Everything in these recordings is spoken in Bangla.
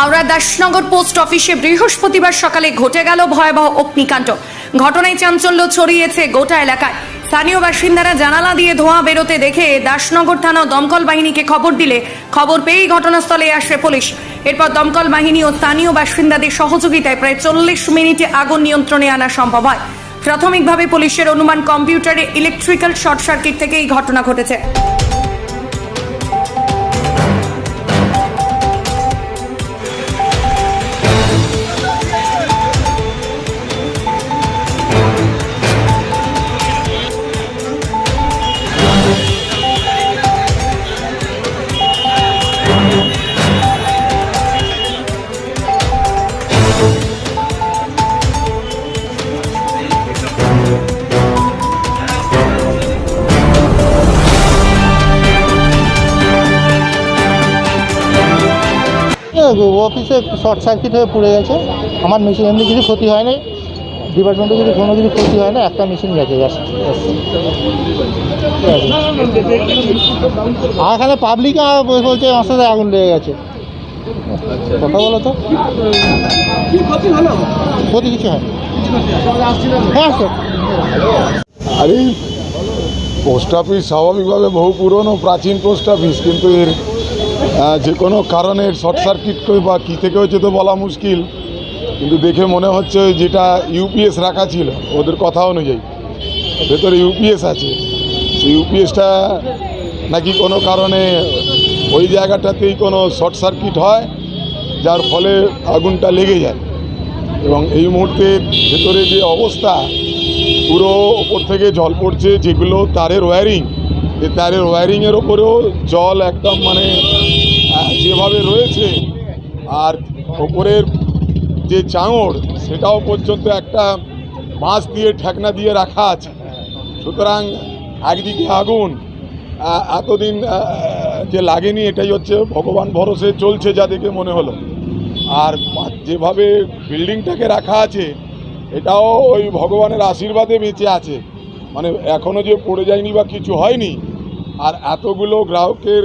হাওড়া দাসনগর পোস্ট অফিসে বৃহস্পতিবার সকালে ঘটে গেল ভয়াবহ অগ্নিকাণ্ড। ঘটনায় চাঞ্চল্য ছড়িয়েছে গোটা এলাকায়। স্থানীয় বাসিন্দারা জানালা দিয়ে ধোঁয়া বেরোতে দেখে দাসনগর থানা দমকল বাহিনীকে খবর দিলে খবর পেয়েই ঘটনাস্থলে আসে পুলিশ। এরপর দমকল বাহিনী ও স্থানীয় বাসিন্দাদের সহযোগিতায় প্রায় চল্লিশ মিনিটে আগুন নিয়ন্ত্রণে আনা সম্ভব হয়। প্রাথমিকভাবে পুলিশের অনুমান কম্পিউটারে ইলেকট্রিক্যাল শর্ট সার্কিট থেকে এই ঘটনা ঘটেছে। অফিসে শর্ট সার্কিট হয়ে পুড়ে গেছে। আমার মেশিন এমনি কিছু ক্ষতি হয়নি। ডিপার্টমেন্টে যদি কোনো কিছু ক্ষতি হয় না, একটা মেশিন গেছে আর এখানে পাবলিক বলছে আমার সাথে আগুন লেগে গেছে। কথা বলো তো। ক্ষতি কিছু হয় হ্যাঁ স্যার আরে পোস্ট অফিস স্বাভাবিকভাবে বহু পুরনো, প্রাচীন পোস্ট অফিস কিন্তু এর যে কোনো কারণে শর্ট সার্কিট বা কী থেকে হয়েছে তো বলা মুশকিল। কিন্তু দেখে মনে হচ্ছে যেটা ইউপিএস রাখা ছিল, ওদের কথা অনুযায়ী। ভেতরে ইউপিএস আছে। সেই ইউপিএসটা নাকি কোনো কারণে ওই জায়গাটাতেই কোনো শর্ট সার্কিট হয়, যার ফলে আগুনটা লেগে যায়। এবং এই মুহূর্তে ভেতরে যে অবস্থা, পুরো ওপর থেকে জল পড়ছে, যেগুলো তারের ওয়্যারিং এই তারের ওয়ারিংয়ের ওপরেও জল একদম মানে যেভাবে রয়েছে, আর ওপরের যে চাঙড়, সেটাও পর্যন্ত একটা বাঁশ দিয়ে ঠেকনা দিয়ে রাখা আছে। সুতরাং একদিকে আগুন এতদিন যে লাগেনি, এটাই হচ্ছে ভগবান ভরসে চলছে যা দেখে মনে হলো। আর যেভাবে বিল্ডিংটাকে রাখা আছে, এটাও ওই ভগবানের আশীর্বাদে বেঁচে আছে। মানে এখনও যে পড়ে যায়নি বা কিছু হয়নি আর এতগুলো গ্রাহকের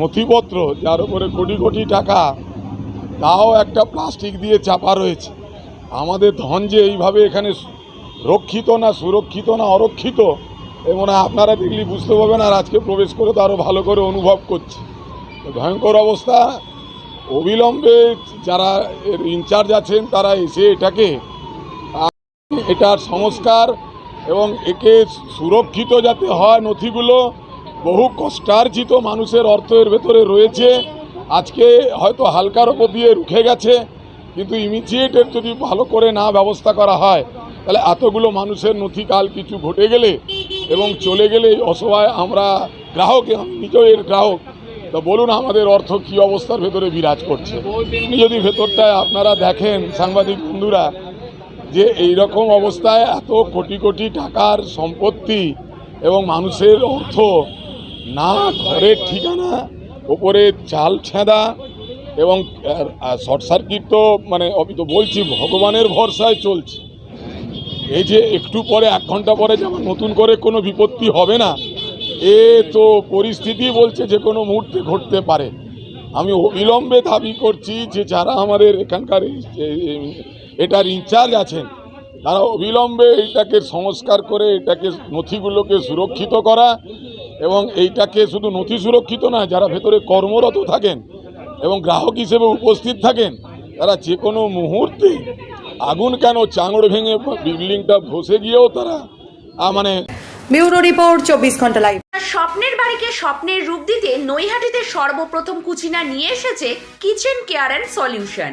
নথিপত্র, যার উপরে কোটি কোটি টাকা, তাও একটা প্লাস্টিক দিয়ে চাপা রয়েছে। আমাদের ধন যে এইভাবে এখানে রক্ষিত না সুরক্ষিত না অরক্ষিত, এ হয় আপনারা দেখলে বুঝতে পারবেন আর আজকে প্রবেশ করে তো আরও ভালো করে অনুভব করছি। ভয়ঙ্কর অবস্থা। অবিলম্বে যারা এর ইনচার্জ আছেন, তারা এসে এটাকে এটার সংস্কার এবং একে সুরক্ষিত যাতে হয় নথিগুলো বহু কষ্টার্জিত মানুষের অর্থ এর ভেতরে রয়েছে। আজকে হয়তো হালকার ওপর দিয়ে রুখে গেছে কিন্তু ইমিডিয়েট এর যদি ভালো করে না ব্যবস্থা করা হয় তাহলে এতগুলো মানুষের নথি কাল কিছু ঘটে গেলে এবং চলে গেলে অসহায় আমরা গ্রাহক নিজেও এর গ্রাহক তো বলুন আমাদের অর্থ কী অবস্থার ভেতরে বিরাজ করছে। আপনি যদি ভেতরটায় আপনারা দেখেন সাংবাদিক বন্ধুরা যে এই রকম অবস্থায় এত কোটি কোটি টাকার সম্পত্তি এবং মানুষের অর্থ না ঘরের ঠিকানা, ওপরে চাল ছেঁদা এবং শর্ট সার্কিট তো মানে আমি তো বলছি ভগবানের ভরসায় চলছে। এই যে একটু পরে, এক ঘণ্টা পরে যেমন নতুন করে কোনো বিপত্তি হবে না, এ তো পরিস্থিতি বলছে যে কোনো মুহূর্তে ঘটতে পারে। আমি অবিলম্বে দাবি করছি যে যারা আমাদের এখানকার এটার ইনচার্জ আছেন। তারা অবিলম্বে এইটাকে সংস্কার করে এটাকে নথিগুলোকে সুরক্ষিত করা এবং এইটাকে শুধু নথি সুরক্ষিত না যারা ভেতরে কর্মরত থাকেন এবং গ্রাহক হিসেবে উপস্থিত থাকেন তারা যে কোনো মুহূর্তে আগুন কেন চাঙড় ভেঙে বিল্ডিংটা ভসে গিয়েও তারা মানে ব্যুরো রিপোর্ট চব্বিশ ঘণ্টা লাইভ। স্বপ্নের বাড়িকে স্বপ্নের রূপ দিতে নৈহাটিতে সর্বপ্রথম কুচিনা নিয়ে এসেছে কিচেন কেয়ার অ্যান্ড সলিউশন।